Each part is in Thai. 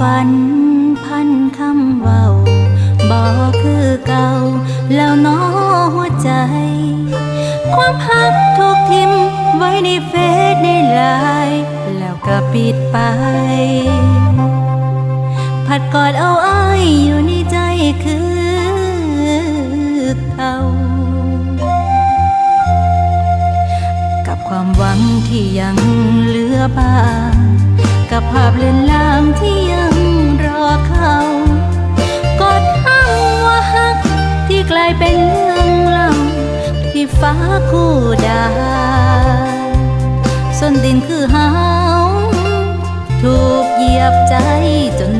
ฝันพันคำเว้าบอกคือเก่า แล้วน้อหัวใจ ความพักถูกทิมไว้ในเฟซในไลน์แล้วก็ปิดไป ผัดกอดเอาไอ้อยู่ในใจคือเก่ากับความหวังที่ยังเหลือบ้าง กับภาพเลือนลางที่ยังรอเขากอดข้งว่าฮักที่กลายเป็นเรื่องเล่าที่ฟ้าคู่ดาส้นดินคือเฮาถูกเหยียบใจจน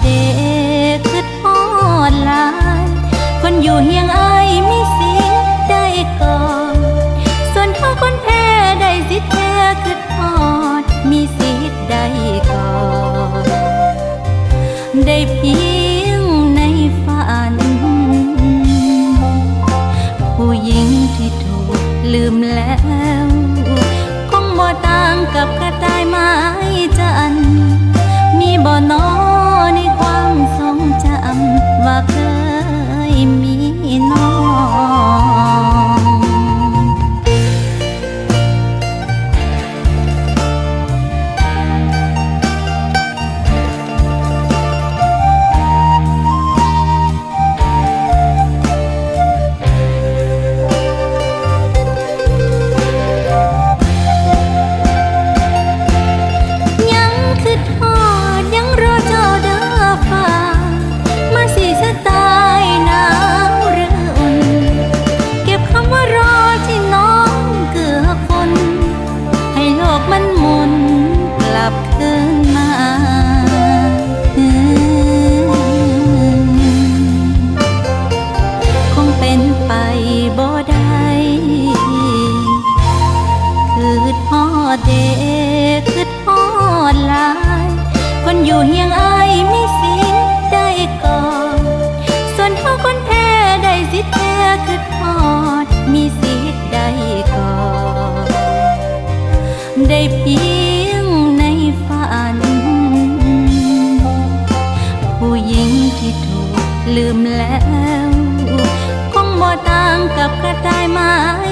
เด็กคือทอดหลานคนอยู่เฮียงอายมีสิทธิ์ได้ก่อน ส่วนเขาคนแพ้ได้สิทธิ์แท้คือทอดมีสิทธิ์ได้ก่อน ได้เพียงในฝัน ผู้หญิงที่ถูกลืมแล้ว ได้สิทธิ์แท้คือทอดมีสิทธิ์ได้ก่อนได้เพียงในฝัน ผู้หญิงที่ถูกลืมแล้ว คงบ่ต่างกับกระต่ายไม้จันทร์มีบ่นอ